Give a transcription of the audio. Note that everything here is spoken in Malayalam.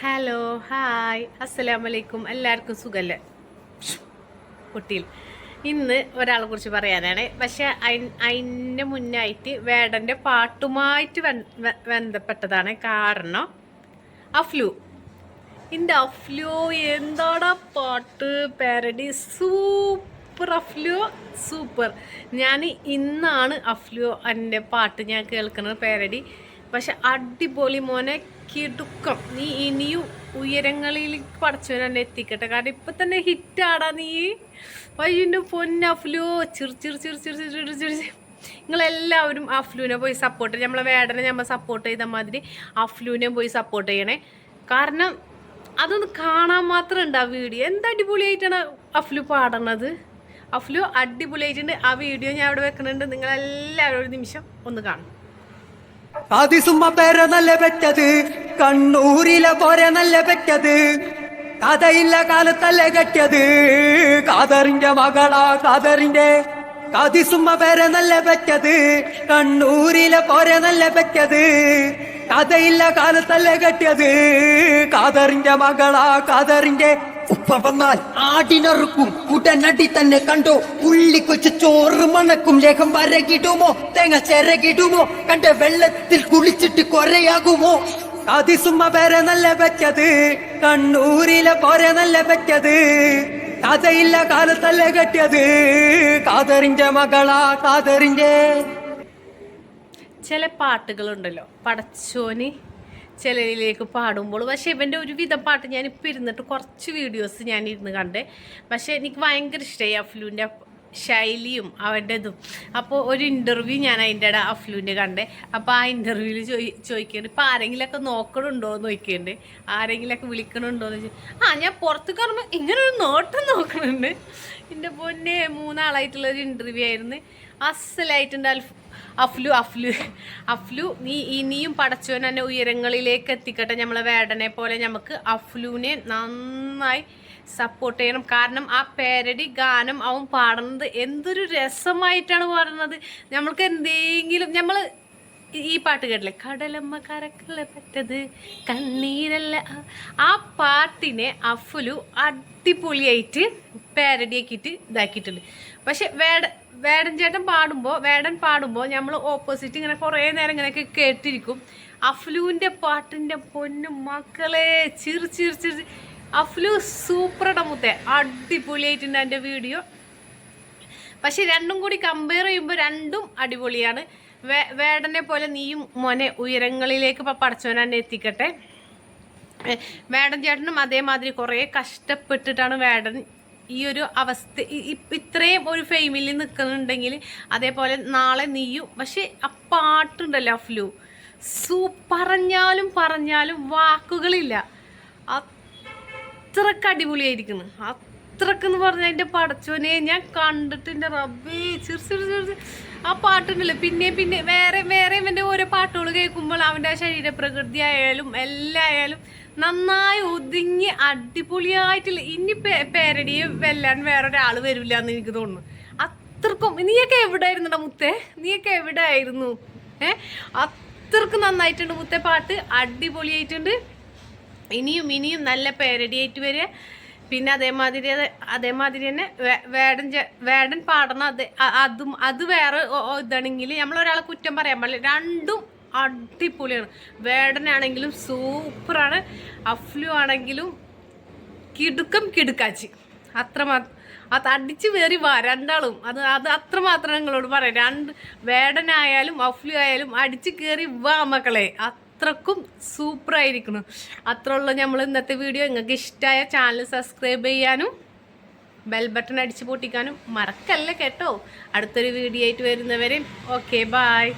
ഹലോ ഹായ് അസ്സലാമലൈക്കും എല്ലാവർക്കും സുഖല്ലേ? കുട്ടിയിൽ. ഇന്ന് ഒരാളെ കുറിച്ച് പറയാനാണ്. പക്ഷെ അതിന്റെ മുന്നായിട്ട് വേടന്റെ പാട്ടുമായിട്ട് ബന്ധപ്പെട്ടതാണ് കാരണം അഫ്ലു. ഇന്റെ അഫ്ലു എന്താടാ പാട്ട്? Parody super അഫ്ലു. സൂപ്പർ ഞാൻ ഇന്നാണ് അഫ്ലു എന്റെ പാട്ട് ഞാൻ കേൾക്കുന്നത്. പാരഡി പക്ഷെ അടിപൊളി മോനെ കിടുക്കം. നീ ഇനിയും ഉയരങ്ങളിൽ പഠിച്ചവൻ തന്നെ എത്തിക്കട്ടെ. കാരണം ഇപ്പൊ തന്നെ ഹിറ്റ് ആടാ നീ. വൈകിട്ട് പൊന്നഫ്ലോ ചിർ ചിർ ചിർ ചിർ ചിർ ചിർ നിങ്ങളെല്ലാവരും അഫ്ലൂനെ പോയി സപ്പോർട്ട് നമ്മളെ വേടനെ നമ്മൾ സപ്പോർട്ട് ചെയ്ത മാതിരി അഫ്ലൂനെ പോയി സപ്പോർട്ട് ചെയ്യണേ. കാരണം അതൊന്ന് കാണാൻ മാത്രം ഉണ്ട് ആ വീഡിയോ എന്ത് അടിപൊളിയായിട്ടാണ് അഫ്ലു പാടണത്? അഫ്ലു അടിപൊളിയായിട്ടുണ്ട്. ആ വീഡിയോ ഞാൻ അവിടെ വെക്കുന്നുണ്ട് നിങ്ങളെല്ലാവരും ഒരു നിമിഷം ഒന്ന് കാണും. അതിസുമ്മ പേര നല്ല പെറ്റത്. കണ്ണൂരിലെ പോരെ നല്ല പെറ്റത്. കഥയില്ല കാലത്തല്ലേ കെട്ടിയത്. കാതറിന്റെ മകളാ കാതറിന്റെ. കതിസുമ്മ പേര നല്ല പെറ്റത്. കണ്ണൂരിലെ പോരെ നല്ല പെറ്റത്. കഥയില്ല കാലത്തല്ലേ കെട്ടിയത്. കാതറിന്റെ മകളാ കാതറിന്റെ. ഉപ്പ വന്നാൽ ആടിനറുക്കും ഉടനടി തന്നെ കണ്ടോ? ഉള്ളിക്കൊച്ച് ചോറ് മണക്കും ലേഖം വരകിടുമോ? തേങ്ങ ചിരകിടുമോ? കണ്ട വെള്ളത്തിൽ കുളിച്ചിട്ട് കൊരയാകുമോ? അതിസുമ്മ പേരെ നല്ല വെച്ചത് കണ്ണൂരിലെ പോരെ നല്ല വെച്ചത് കഥയില്ല കാലത്തല്ല കെട്ടിയത് കാതറിന്റെ മകളാ കാതറിന്റെ ചില പാട്ടുകളുണ്ടല്ലോ പടച്ചോന് ചിലരിലേക്ക് പാടുമ്പോൾ പക്ഷേ ഇവന്റെ ഒരു വിധം പാട്ട് ഞാൻ ഇപ്പം ഇരുന്നിട്ട് കുറച്ച് വീഡിയോസ് ഞാൻ ഇരുന്ന് കണ്ടേ. പക്ഷേ എനിക്ക് ഭയങ്കര ഇഷ്ടമായി അഫ്ലുവിന്റെ ശൈലിയും അവന്റെ ഇതും അപ്പോൾ ഒരു ഇന്റർവ്യൂ ഞാൻ അതിന്റെ ഇട അഫ്ലുവിന്റെ കണ്ടേ. അപ്പോൾ ആ ഇന്റർവ്യൂവിൽ ചോദി ചോദിക്കുന്നുണ്ട് ഇപ്പോൾ ആരെങ്കിലുമൊക്കെ നോക്കണുണ്ടോ എന്ന് ചോദിക്കുന്നുണ്ട് ആരെങ്കിലുമൊക്കെ വിളിക്കണുണ്ടോ എന്ന് ചോദിച്ചു ആ ഞാൻ പുറത്ത് കയറുമ്പോൾ ഇങ്ങനെ ഒരു നോട്ടം നോക്കണുണ്ട്. എന്റെ പൊന്നെ മൂന്നാളായിട്ടുള്ളൊരു ഇന്റർവ്യൂ ആയിരുന്നു. അസലായിട്ടുണ്ട് അൽഫ് അഫ്ലു അഫ്ലു അഫ്ലു. നീ ഇനിയും പടച്ചോൻ എന്നെ ഉയരങ്ങളിലേക്ക് എത്തിക്കട്ടെ. നമ്മളെ വേടനെ പോലെ നമുക്ക് അഫ്ലുവിനെ നന്നായി സപ്പോർട്ട് ചെയ്യണം. കാരണം ആ പേരടി ഗാനം അവൻ പാടുന്നത് എന്തൊരു രസമായിട്ടാണ് പാടുന്നത്. നമ്മൾക്ക് എന്തെങ്കിലും നമ്മൾ ഈ പാട്ട് കേട്ടില്ലേ? കടലമ്മ കരക്കല്ല പറ്റത് കണ്ണീരല്ല. ആ പാട്ടിനെ അഫ്ലു അടിപൊളിയായിട്ട് പാരഡിയാക്കിയിട്ട് ഇതാക്കിയിട്ടുണ്ട്. പക്ഷെ വേട വേടൻ ചേട്ടൻ പാടുമ്പോൾ വേടൻ പാടുമ്പോൾ നമ്മൾ ഓപ്പോസിറ്റ് ഇങ്ങനെ കുറേ നേരം ഇങ്ങനെയൊക്കെ കേട്ടിരിക്കും. അഫ്ലുവിന്റെ പാട്ടിന്റെ പൊന്നും മക്കളെ ചിരി ചിരി ചിരി. അഫ്ലു സൂപ്പറുടെ മുത്തേ. അടിപൊളിയായിട്ടുണ്ട് എന്റെ വീഡിയോ. പക്ഷെ രണ്ടും കൂടി കമ്പയർ ചെയ്യുമ്പോൾ രണ്ടും അടിപൊളിയാണ്. വേ വേടനെ പോലെ നീയും മോനെ ഉയരങ്ങളിലേക്ക് ഇപ്പം എന്നെ എത്തിക്കട്ടെ. വേടൻ ചേട്ടനും അതേമാതിരി കുറേ കഷ്ടപ്പെട്ടിട്ടാണ് വേടൻ ഈ ഒരു അവസ്ഥ ഇത്രയും ഒരു ഫെയിമിൽ നിൽക്കുന്നുണ്ടെങ്കിൽ അതേപോലെ നാളെ നീയും പക്ഷെ ആ പാട്ടുണ്ടല്ലോ അഫ്ലു സൂ പറഞ്ഞാലും പറഞ്ഞാലും വാക്കുകളില്ല. അത്രയ്ക്ക് അടിപൊളിയായിരിക്കുന്നു. അത്രക്കെന്ന് പറഞ്ഞ എന്റെ പടച്ചോനെ ഞാൻ കണ്ടിട്ട് റബ്ബേ. ചിർ ചിർ ചിർ. ആ പാട്ടുണ്ടല്ലോ. പിന്നെ പിന്നെ വേറെ വേറെ ഇവന്റെ ഓരോ പാട്ടുകൾ കേൾക്കുമ്പോൾ അവന്റെ ശരീരപ്രകൃതി ആയാലും എല്ലാം ആയാലും നന്നായി ഒതുങ്ങി അടിപൊളിയായിട്ടില്ല. ഇനി പേരടിയെ വെല്ലാൻ വേറൊരാൾ വരില്ല എന്ന് എനിക്ക് തോന്നുന്നു. അത്രക്കും. നീയൊക്കെ എവിടെ ആയിരുന്നുടാ മുത്തേ? നീയൊക്കെ എവിടെ ആയിരുന്നു ഏ? അത്രക്കും നന്നായിട്ടുണ്ട് മുത്തേ പാട്ട്. അടിപൊളിയായിട്ടുണ്ട്. ഇനിയും ഇനിയും നല്ല പേരടിയായിട്ട് വരിക. പിന്നെ അതേമാതിരി അത് അതേമാതിരി തന്നെ വേടൻ വേടൻ പാടണം അത് അതും അത് വേറെ ഇതാണെങ്കിൽ നമ്മൾ ഒരാളെ കുറ്റം പറയാൻ പാടില്ല. രണ്ടും അടിപൊളിയാണ്. വേടനാണെങ്കിലും സൂപ്പറാണ്. അഫ്ലു ആണെങ്കിലും കിടുക്കം കിടുക്കാച്ചി. അത്രമാത്രം അത് അടിച്ച് വേറി വാ രണ്ടാളും. അത് അത് അത്രമാത്രം നിങ്ങളോട് പറയാം. രണ്ട് വേടനായാലും അഫ്ലു ആയാലും അടിച്ച് കയറി വാ മക്കളെ. അത്രക്കും സൂപ്പറായിരിക്കണം അത്ര ഉള്ള നമ്മൾ ഇന്നത്തെ വീഡിയോ നിങ്ങൾക്ക് ഇഷ്ടമായ ചാനൽ സബ്സ്ക്രൈബ് ചെയ്യാനും ബെൽ ബട്ടൺ അടിച്ച് പൊട്ടിക്കാനും മറക്കല്ല കേട്ടോ. അടുത്തൊരു വീഡിയോ ആയിട്ട് വരുന്നവരെ ഓക്കെ ബായ്